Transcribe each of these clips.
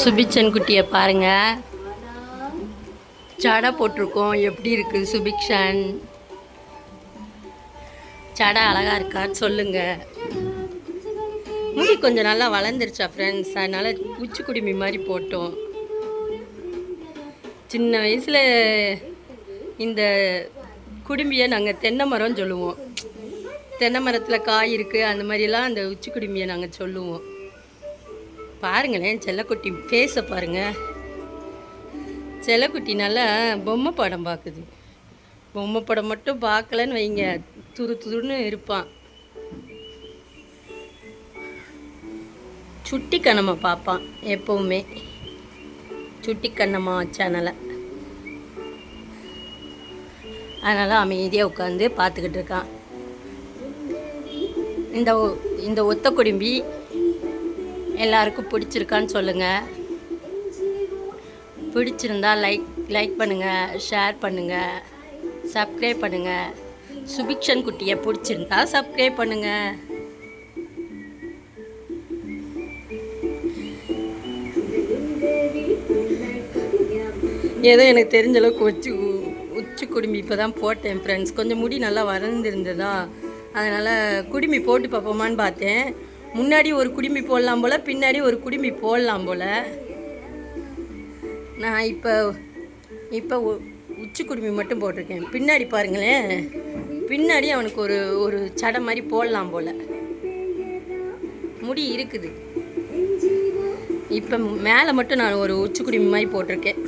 சுபிக்ஷன் குட்டியை பாருங்க. ஜடை போட்டிருக்கோம். எப்படி இருக்கு சுபிக்ஷன்? ஜடை அழகா இருக்கா சொல்லுங்க. முடி கொஞ்சம் நல்லா வளர்ந்துருச்சா ஃப்ரெண்ட்ஸ் அதனால உச்சி குடுமி மாதிரி போட்டோம். சின்ன வயசில் இந்த குடும்பியை நாங்கள் தென்னை மரம்னு சொல்லுவோம். தென்னை மரத்தில் காய் இருக்குது அந்த மாதிரிலாம் அந்த உச்சி குடும்பியை நாங்கள் சொல்லுவோம். பாருங்களேன் செல்லக்குட்டி ஃபேஸை பாருங்க. செல்லக்குட்டி நல்லா பொம்மை படம் பார்க்குது. பொம்மை படம் மட்டும் பார்க்கலன்னு வைங்க. துரு துருன்னு இருப்பான். சுட்டி கண்ணம்மா பார்ப்பான் எப்பவுமே. சுட்டி கண்ணம்மா சேனலை அதனால் அமைதியாக உட்காந்து பார்த்துக்கிட்டு இருக்கான். இந்த இந்த ஒத்த குடும்பி எல்லாருக்கும் பிடிச்சிருக்கான்னு சொல்லுங்கள் பிடிச்சிருந்தா லைக் லைக் பண்ணுங்கள் ஷேர் பண்ணுங்கள் சப்ஸ்கிரைப் பண்ணுங்கள் சுபிக்ஷன் குட்டியை பிடிச்சிருந்தா சப்ஸ்கிரைப் பண்ணுங்கள் ஏதோ எனக்கு தெரிஞ்ச அளவுக்கு உச்சி உச்சி குடுமி இப்போ தான் போட்டேன் ஃப்ரெண்ட்ஸ் கொஞ்சம் முடி நல்லா வளர்ந்துருந்ததா? அதனால் குடுமி போட்டு பார்ப்போமான்னு பார்த்தேன். முன்னாடி ஒரு குடும்பி போடலாம் போல் பின்னாடி ஒரு குடும்பி போடலாம் போல். நான் இப்போ இப்போ உ- உச்சி குடும்பி மட்டும் போட்டிருக்கேன். பின்னாடி பாருங்களேன். பின்னாடி அவனுக்கு ஒரு ஒரு சடை மாதிரி போடலாம் போல். முடி இருக்குது. இப்போ மேலே மட்டும் நான் ஒரு உச்சி குடுமி மாதிரி போட்டிருக்கேன்.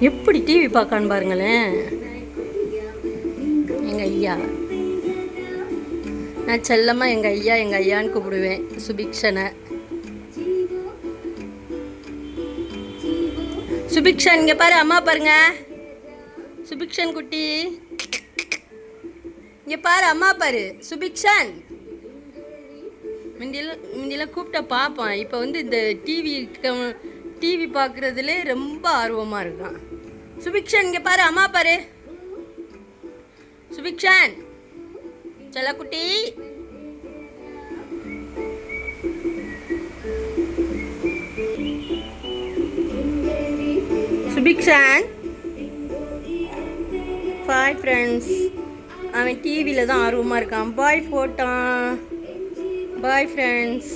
எப்படி டிவி பார்க்கான்னு பாருங்களேன். எங்கள் ஐயா. நான் செல்லமாக எங்கள் ஐயா எங்கள் ஐயான்னு கூப்பிடுவேன். சுபிக்ஷனை. சுபிக்ஷன் இங்கே பாரு அம்மா பாருங்க. சுபிக்ஷன் குட்டி. இங்கே பாரு அம்மா பாரு. சுபிக்ஷன். முந்தியெல்லாம் முந்தியெல்லாம் கூப்பிட்டா பார்ப்பான். இப்போ வந்து இந்த டிவி டிவி பார்க்குறதுல ரொம்ப ஆர்வமாக இருக்கான். சுபிக்ஷன் இங்கே பாரு அம்மா பாரு. சுபிக்ஷன். செல்லக்குட்டி சுபிக்ஷன். பாய் ஃப்ரெண்ட்ஸ் அவன் டிவியில் தான் ஆர்வமாக இருக்கான். பாய் போட்டான் பாய் ஃப்ரெண்ட்ஸ்